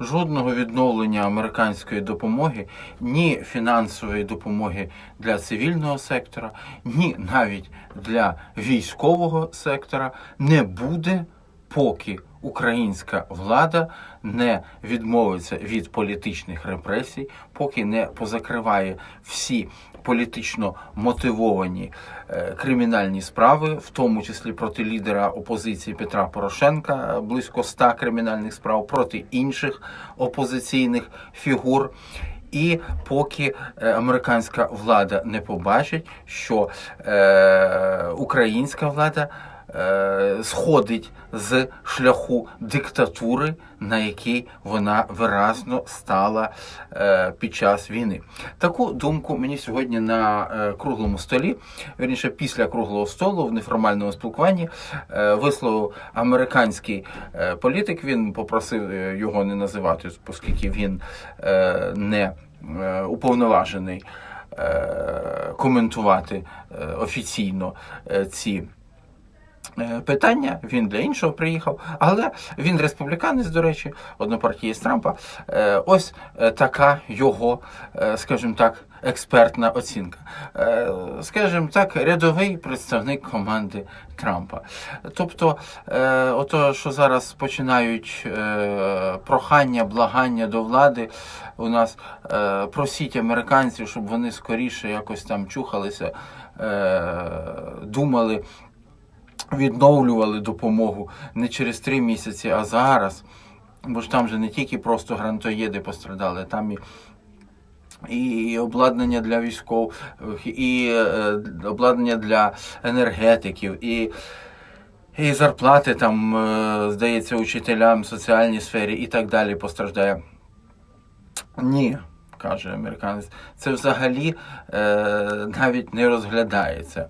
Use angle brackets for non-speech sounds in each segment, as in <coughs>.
жодного відновлення американської допомоги, ні фінансової допомоги для цивільного сектора, ні навіть для військового сектора не буде, поки українська влада не відмовиться від політичних репресій, поки не позакриває всі політично мотивовані е, кримінальні справи, в тому числі проти лідера опозиції Петра Порошенка, е, близько ста кримінальних справ, проти інших опозиційних фігур. І поки е, американська влада не побачить, що е, українська влада сходить з шляху диктатури, на який вона виразно стала е, під час війни. Таку думку мені сьогодні на е, круглому столі, вірніше після круглого столу в неформальному спілкуванні е, висловив американський е, політик. Він попросив е, його не називати, оскільки він е, не е, уповноважений е, коментувати е, офіційно е, ці. Е, Питання він для іншого приїхав, але він республіканець, до речі, однопартієць Трампа. Е, Ось е, така його, скажімо так, експертна оцінка. Скажімо так, рядовий представник команди Трампа. Тобто, ото, що зараз починають прохання, благання до влади, у нас просіть американців, щоб вони скоріше якось там чухалися, думали відновлювали допомогу не через три місяці, а зараз. Бо ж там же не тільки просто грантоєди пострадали, там і. І обладнання для військових, і е, обладнання для енергетиків, і, і зарплати там, е, здається, учителям в соціальній сфері і так далі постраждає. Ні, каже американець, це взагалі е, навіть не розглядається.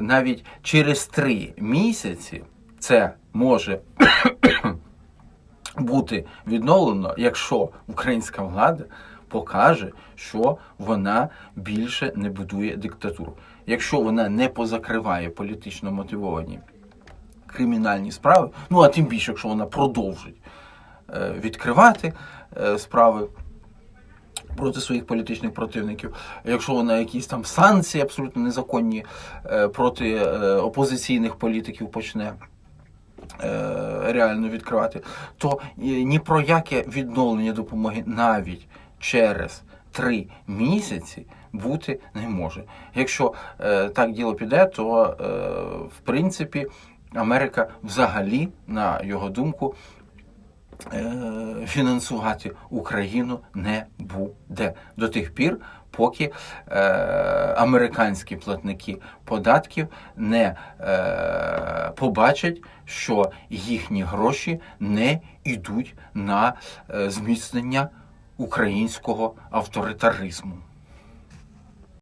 Навіть через три місяці це може <coughs> бути відновлено, якщо українська влада покаже, що вона більше не будує диктатуру. Якщо вона не позакриває політично мотивовані кримінальні справи, ну а тим більше, якщо вона продовжить е, відкривати е, справи проти своїх політичних противників, якщо вона якісь там санкції абсолютно незаконні е, проти е, опозиційних політиків почне е, реально відкривати, то ні про яке відновлення допомоги навіть через три місяці бути не може. Якщо е, так діло піде, то е, в принципі Америка взагалі, на його думку, е, фінансувати Україну не буде до тих пір, поки е, американські платники податків не е, побачать, що їхні гроші не йдуть на е, зміцнення українського авторитаризму.